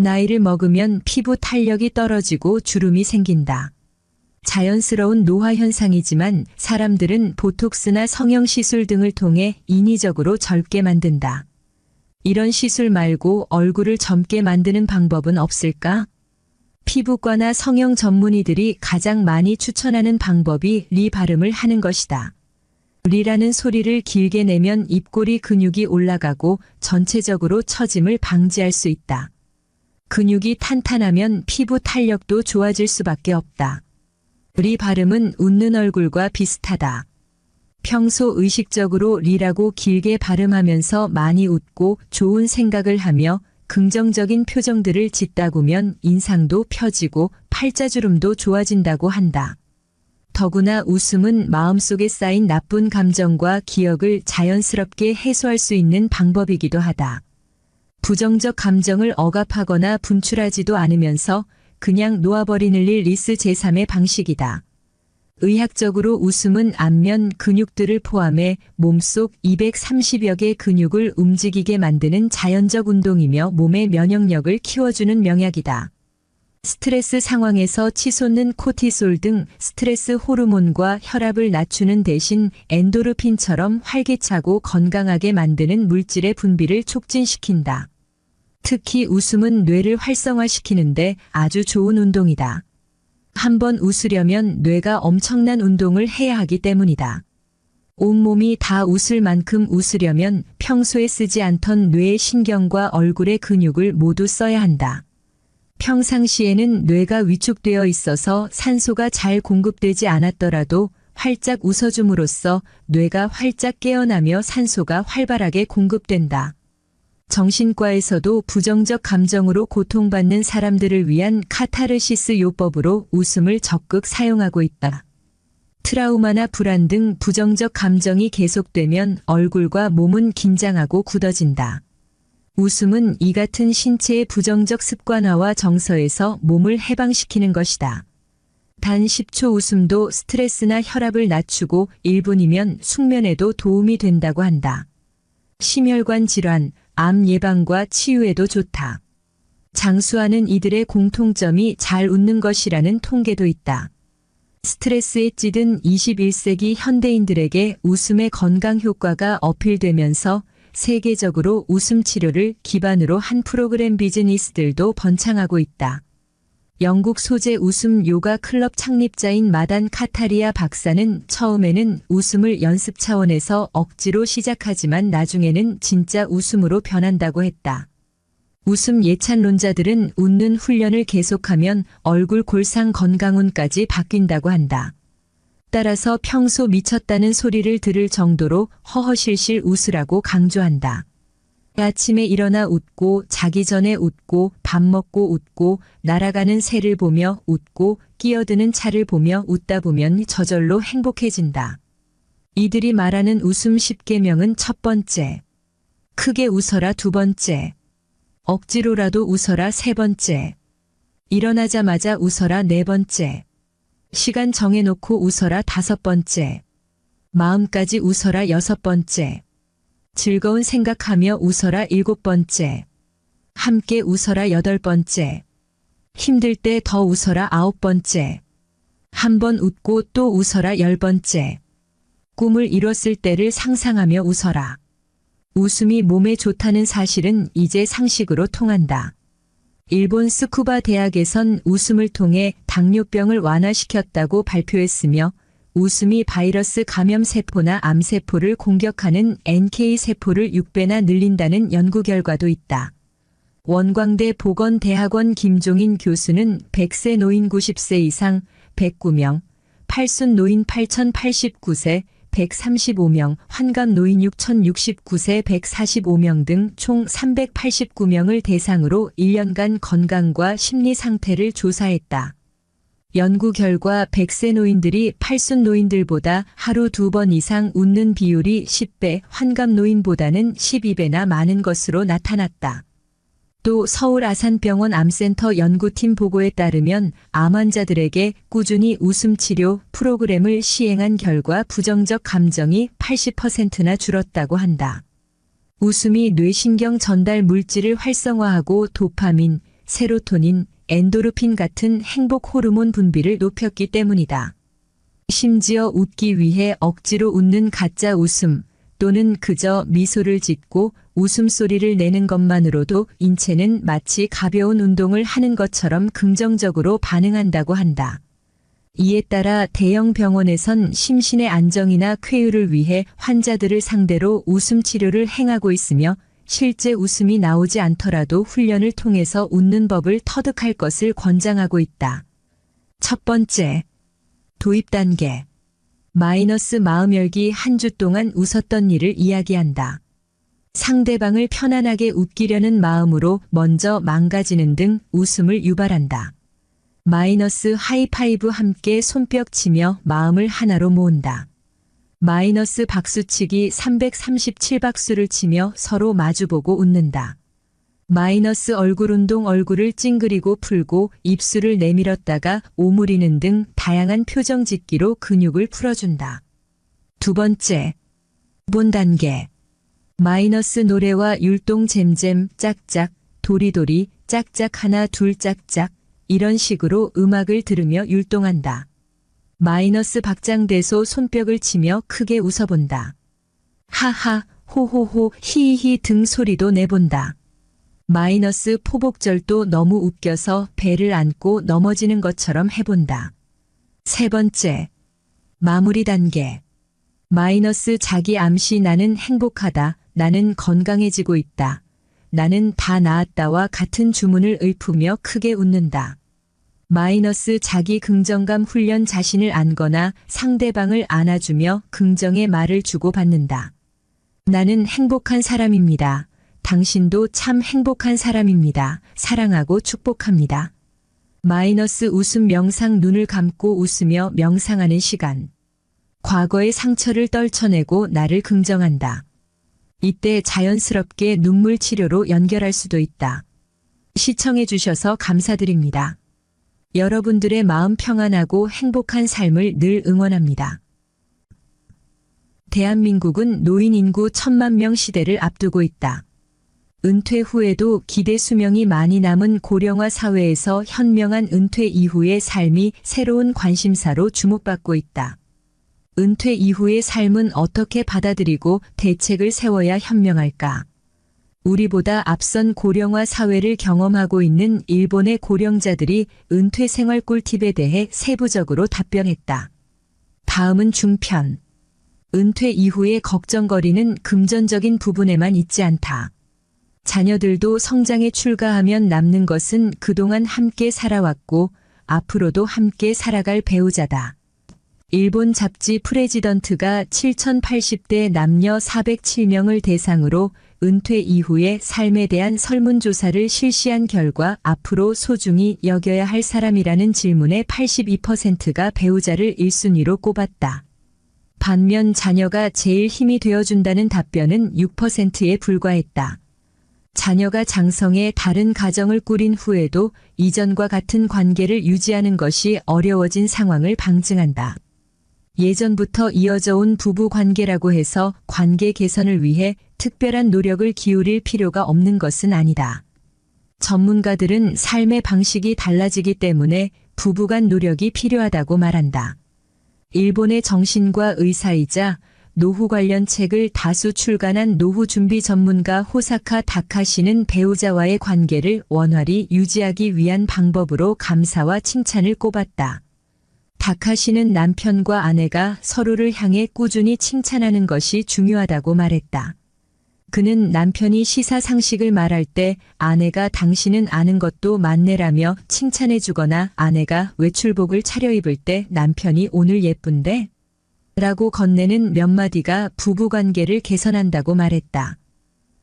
나이를 먹으면 피부 탄력이 떨어지고 주름이 생긴다. 자연스러운 노화 현상이지만 사람들은 보톡스나 성형 시술 등을 통해 인위적으로 젊게 만든다. 이런 시술 말고 얼굴을 젊게 만드는 방법은 없을까? 피부과나 성형 전문의들이 가장 많이 추천하는 방법이 리 발음을 하는 것이다. 리라는 소리를 길게 내면 입꼬리 근육이 올라가고 전체적으로 처짐을 방지할 수 있다. 근육이 탄탄하면 피부 탄력도 좋아질 수밖에 없다. 리 발음은 웃는 얼굴과 비슷하다. 평소 의식적으로 리라고 길게 발음하면서 많이 웃고 좋은 생각을 하며 긍정적인 표정들을 짓다보면 인상도 펴지고 팔자주름도 좋아진다고 한다. 더구나 웃음은 마음속에 쌓인 나쁜 감정과 기억을 자연스럽게 해소할 수 있는 방법이기도 하다. 부정적 감정을 억압하거나 분출하지도 않으면서 그냥 놓아버리는 일 리스 제3의 방식이다. 의학적으로 웃음은 안면 근육들을 포함해 몸속 230여 개 근육을 움직이게 만드는 자연적 운동이며 몸의 면역력을 키워주는 명약이다. 스트레스 상황에서 치솟는 코티솔 등 스트레스 호르몬과 혈압을 낮추는 대신 엔도르핀처럼 활기차고 건강하게 만드는 물질의 분비를 촉진시킨다. 특히 웃음은 뇌를 활성화시키는데 아주 좋은 운동이다. 한번 웃으려면 뇌가 엄청난 운동을 해야 하기 때문이다. 온몸이 다 웃을 만큼 웃으려면 평소에 쓰지 않던 뇌의 신경과 얼굴의 근육을 모두 써야 한다. 평상시에는 뇌가 위축되어 있어서 산소가 잘 공급되지 않았더라도 활짝 웃어줌으로써 뇌가 활짝 깨어나며 산소가 활발하게 공급된다. 정신과에서도 부정적 감정으로 고통받는 사람들을 위한 카타르시스 요법으로 웃음을 적극 사용하고 있다. 트라우마나 불안 등 부정적 감정이 계속되면 얼굴과 몸은 긴장하고 굳어진다. 웃음은 이 같은 신체의 부정적 습관화와 정서에서 몸을 해방시키는 것이다. 단 10초 웃음도 스트레스나 혈압을 낮추고 1분이면 숙면에도 도움이 된다고 한다. 심혈관 질환, 암 예방과 치유에도 좋다. 장수하는 이들의 공통점이 잘 웃는 것이라는 통계도 있다. 스트레스에 찌든 21세기 현대인들에게 웃음의 건강 효과가 어필되면서 세계적으로 웃음 치료를 기반으로 한 프로그램 비즈니스들도 번창하고 있다. 영국 소재 웃음 요가 클럽 창립자인 마단 카타리아 박사는 처음에는 웃음을 연습 차원에서 억지로 시작하지만 나중에는 진짜 웃음으로 변한다고 했다. 웃음 예찬론자들은 웃는 훈련을 계속하면 얼굴 골상 건강운까지 바뀐다고 한다. 따라서 평소 미쳤다는 소리를 들을 정도로 허허실실 웃으라고 강조한다. 아침에 일어나 웃고 자기 전에 웃고 밥 먹고 웃고 날아가는 새를 보며 웃고 끼어드는 차를 보며 웃다 보면 저절로 행복해진다. 이들이 말하는 웃음 10개명은 첫 번째. 크게 웃어라 두 번째. 억지로라도 웃어라 세 번째. 일어나자마자 웃어라 네 번째. 시간 정해놓고 웃어라 다섯 번째. 마음까지 웃어라 여섯 번째. 즐거운 생각하며 웃어라 일곱 번째. 함께 웃어라 여덟 번째. 힘들 때 더 웃어라 아홉 번째. 한 번 웃고 또 웃어라 열 번째. 꿈을 이뤘을 때를 상상하며 웃어라. 웃음이 몸에 좋다는 사실은 이제 상식으로 통한다. 일본 스쿠바 대학에선 웃음을 통해 당뇨병을 완화시켰다고 발표했으며 웃음이 바이러스 감염 세포나 암 세포를 공격하는 NK 세포를 6배나 늘린다는 연구 결과도 있다. 원광대 보건대학원 김종인 교수는 100세 노인 90세 이상 109명, 팔순 노인 8089세 135명, 환갑 노인 6069세 145명 등 총 389명을 대상으로 1년간 건강과 심리 상태를 조사했다. 연구 결과 100세 노인들이 팔순 노인들보다 하루 두 번 이상 웃는 비율이 10배, 환갑 노인보다는 12배나 많은 것으로 나타났다. 또 서울 아산병원 암센터 연구팀 보고에 따르면 암 환자들에게 꾸준히 웃음 치료 프로그램을 시행한 결과 부정적 감정이 80%나 줄었다고 한다. 웃음이 뇌신경 전달 물질을 활성화하고 도파민, 세로토닌, 엔도르핀 같은 행복 호르몬 분비를 높였기 때문이다. 심지어 웃기 위해 억지로 웃는 가짜 웃음 또는 그저 미소를 짓고 웃음소리를 내는 것만으로도 인체는 마치 가벼운 운동을 하는 것처럼 긍정적으로 반응한다고 한다. 이에 따라 대형 병원에선 심신의 안정이나 쾌유를 위해 환자들을 상대로 웃음 치료를 행하고 있으며 실제 웃음이 나오지 않더라도 훈련을 통해서 웃는 법을 터득할 것을 권장하고 있다. 첫 번째, 도입 단계. 마이너스 마음 열기 한 주 동안 웃었던 일을 이야기한다. 상대방을 편안하게 웃기려는 마음으로 먼저 망가지는 등 웃음을 유발한다. 마이너스 하이파이브 함께 손뼉 치며 마음을 하나로 모은다. 마이너스 박수치기 337박수를 치며 서로 마주보고 웃는다. 마이너스 얼굴 운동 얼굴을 찡그리고 풀고 입술을 내밀었다가 오므리는 등 다양한 표정 짓기로 근육을 풀어준다. 두 번째, 본 단계. 마이너스 노래와 율동 잼잼 짝짝 도리도리 짝짝 하나 둘 짝짝 이런 식으로 음악을 들으며 율동한다. 마이너스 박장대소 손뼉을 치며 크게 웃어본다. 하하, 호호호, 히히 등 소리도 내본다. 마이너스 포복절도 너무 웃겨서 배를 안고 넘어지는 것처럼 해본다. 세 번째, 마무리 단계. 마이너스 자기 암시 나는 행복하다, 나는 건강해지고 있다. 나는 다 나았다와 같은 주문을 읊으며 크게 웃는다. 마이너스 자기 긍정감 훈련 자신을 안거나 상대방을 안아주며 긍정의 말을 주고받는다. 나는 행복한 사람입니다. 당신도 참 행복한 사람입니다. 사랑하고 축복합니다. 마이너스 웃음 명상 눈을 감고 웃으며 명상하는 시간. 과거의 상처를 떨쳐내고 나를 긍정한다. 이때 자연스럽게 눈물 치료로 연결할 수도 있다. 시청해 주셔서 감사드립니다. 여러분들의 마음 평안하고 행복한 삶을 늘 응원합니다. 대한민국은 노인 인구 천만 명 시대를 앞두고 있다. 은퇴 후에도 기대 수명이 많이 남은 고령화 사회에서 현명한 은퇴 이후의 삶이 새로운 관심사로 주목받고 있다. 은퇴 이후의 삶은 어떻게 받아들이고 대책을 세워야 현명할까? 우리보다 앞선 고령화 사회를 경험하고 있는 일본의 고령자들이 은퇴 생활 꿀팁에 대해 세부적으로 답변했다. 다음은 중편. 은퇴 이후의 걱정거리는 금전적인 부분에만 있지 않다. 자녀들도 성장에 출가하면 남는 것은 그동안 함께 살아왔고 앞으로도 함께 살아갈 배우자다. 일본 잡지 프레지던트가 7080대 남녀 407명을 대상으로 은퇴 이후의 삶에 대한 설문조사를 실시한 결과 앞으로 소중히 여겨야 할 사람이라는 질문에 82%가 배우자를 1순위로 꼽았다. 반면 자녀가 제일 힘이 되어준다는 답변은 6%에 불과했다. 자녀가 장성해 다른 가정을 꾸린 후에도 이전과 같은 관계를 유지하는 것이 어려워진 상황을 방증한다. 예전부터 이어져 온 부부 관계라고 해서 관계 개선을 위해 특별한 노력을 기울일 필요가 없는 것은 아니다. 전문가들은 삶의 방식이 달라지기 때문에 부부간 노력이 필요하다고 말한다. 일본의 정신과 의사이자 노후 관련 책을 다수 출간한 노후 준비 전문가 호사카 다카시는 배우자와의 관계를 원활히 유지하기 위한 방법으로 감사와 칭찬을 꼽았다. 다카시는 남편과 아내가 서로를 향해 꾸준히 칭찬하는 것이 중요하다고 말했다. 그는 남편이 시사상식을 말할 때 아내가 당신은 아는 것도 많네라며 칭찬해주거나 아내가 외출복을 차려입을 때 남편이 오늘 예쁜데? 라고 건네는 몇 마디가 부부관계를 개선한다고 말했다.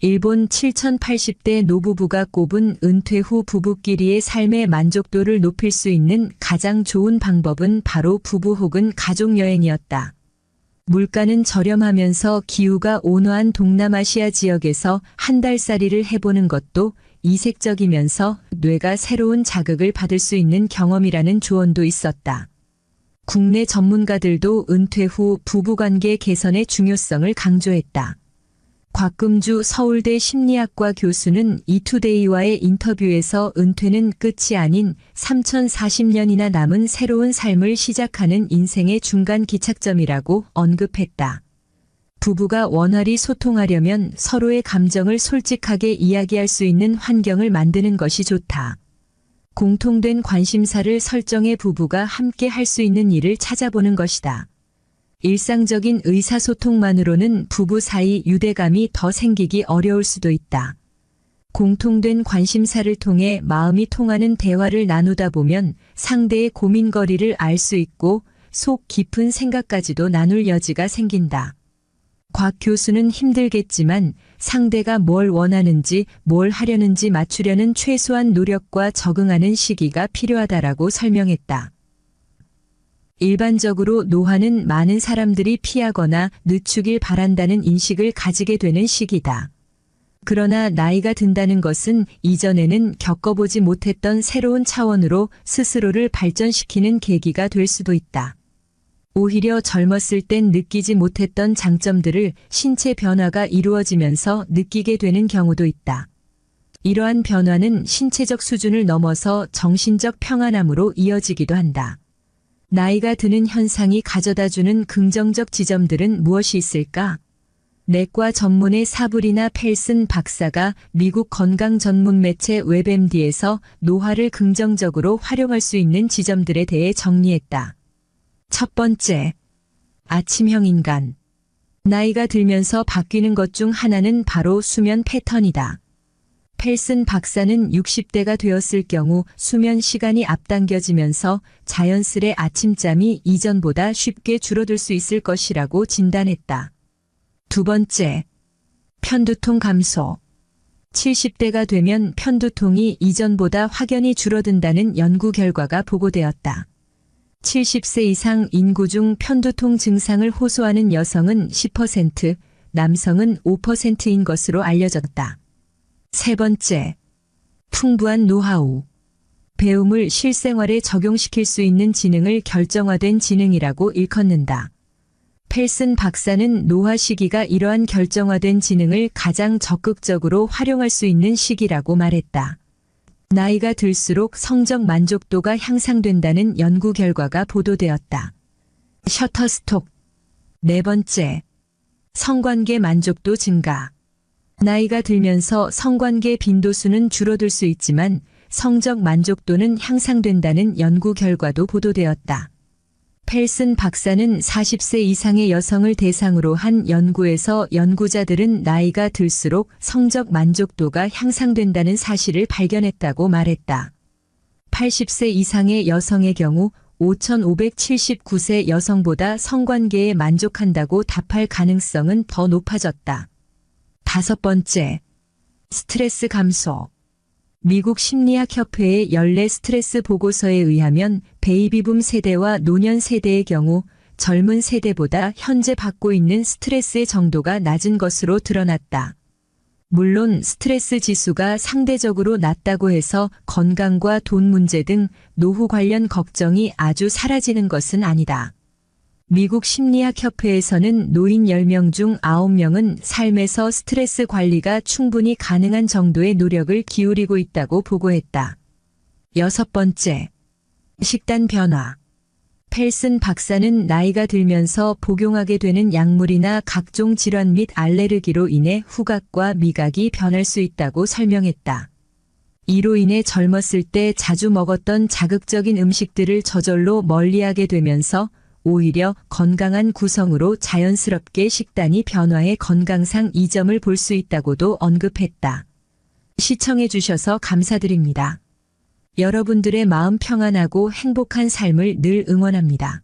일본 7080대 노부부가 꼽은 은퇴 후 부부끼리의 삶의 만족도를 높일 수 있는 가장 좋은 방법은 바로 부부 혹은 가족여행이었다. 물가는 저렴하면서 기후가 온화한 동남아시아 지역에서 한 달살이를 해보는 것도 이색적이면서 뇌가 새로운 자극을 받을 수 있는 경험이라는 조언도 있었다. 국내 전문가들도 은퇴 후 부부관계 개선의 중요성을 강조했다. 곽금주 서울대 심리학과 교수는 이투데이와의 인터뷰에서 은퇴는 끝이 아닌 3040년이나 남은 새로운 삶을 시작하는 인생의 중간 기착점이라고 언급했다. 부부가 원활히 소통하려면 서로의 감정을 솔직하게 이야기할 수 있는 환경을 만드는 것이 좋다. 공통된 관심사를 설정해 부부가 함께 할 수 있는 일을 찾아보는 것이다. 일상적인 의사소통만으로는 부부 사이 유대감이 더 생기기 어려울 수도 있다. 공통된 관심사를 통해 마음이 통하는 대화를 나누다 보면 상대의 고민거리를 알 수 있고 속 깊은 생각까지도 나눌 여지가 생긴다. 곽 교수는 힘들겠지만 상대가 뭘 원하는지 뭘 하려는지 맞추려는 최소한 노력과 적응하는 시기가 필요하다라고 설명했다. 일반적으로 노화는 많은 사람들이 피하거나 늦추길 바란다는 인식을 가지게 되는 시기다. 그러나 나이가 든다는 것은 이전에는 겪어보지 못했던 새로운 차원으로 스스로를 발전시키는 계기가 될 수도 있다. 오히려 젊었을 땐 느끼지 못했던 장점들을 신체 변화가 이루어지면서 느끼게 되는 경우도 있다. 이러한 변화는 신체적 수준을 넘어서 정신적 평안함으로 이어지기도 한다. 나이가 드는 현상이 가져다주는 긍정적 지점들은 무엇이 있을까? 내과 전문의 사브리나 펠슨 박사가 미국 건강 전문 매체 웹MD에서 노화를 긍정적으로 활용할 수 있는 지점들에 대해 정리했다. 첫 번째, 아침형 인간. 나이가 들면서 바뀌는 것 중 하나는 바로 수면 패턴이다. 펠슨 박사는 60대가 되었을 경우 수면 시간이 앞당겨지면서 자연스레 아침잠이 이전보다 쉽게 줄어들 수 있을 것이라고 진단했다. 두 번째, 편두통 감소. 70대가 되면 편두통이 이전보다 확연히 줄어든다는 연구 결과가 보고되었다. 70세 이상 인구 중 편두통 증상을 호소하는 여성은 10%, 남성은 5%인 것으로 알려졌다. 세 번째, 풍부한 노하우. 배움을 실생활에 적용시킬 수 있는 지능을 결정화된 지능이라고 일컫는다. 펠슨 박사는 노화 시기가 이러한 결정화된 지능을 가장 적극적으로 활용할 수 있는 시기라고 말했다. 나이가 들수록 성적 만족도가 향상된다는 연구 결과가 보도되었다. 셔터스톡. 네 번째. 성관계 만족도 증가. 나이가 들면서 성관계 빈도수는 줄어들 수 있지만 성적 만족도는 향상된다는 연구 결과도 보도되었다. 펠슨 박사는 40세 이상의 여성을 대상으로 한 연구에서 연구자들은 나이가 들수록 성적 만족도가 향상된다는 사실을 발견했다고 말했다. 80세 이상의 여성의 경우 5,579세 여성보다 성관계에 만족한다고 답할 가능성은 더 높아졌다. 다섯 번째, 스트레스 감소. 미국 심리학협회의 연례 스트레스 보고서에 의하면 베이비붐 세대와 노년 세대의 경우 젊은 세대보다 현재 받고 있는 스트레스의 정도가 낮은 것으로 드러났다. 물론 스트레스 지수가 상대적으로 낮다고 해서 건강과 돈 문제 등 노후 관련 걱정이 아주 사라지는 것은 아니다. 미국 심리학협회에서는 노인 10명 중 9명은 삶에서 스트레스 관리가 충분히 가능한 정도의 노력을 기울이고 있다고 보고했다. 여섯 번째, 식단 변화. 펠슨 박사는 나이가 들면서 복용하게 되는 약물이나 각종 질환 및 알레르기로 인해 후각과 미각이 변할 수 있다고 설명했다. 이로 인해 젊었을 때 자주 먹었던 자극적인 음식들을 저절로 멀리하게 되면서 오히려 건강한 구성으로 자연스럽게 식단이 변화해 건강상 이점을 볼 수 있다고도 언급했다. 시청해 주셔서 감사드립니다. 여러분들의 마음 평안하고 행복한 삶을 늘 응원합니다.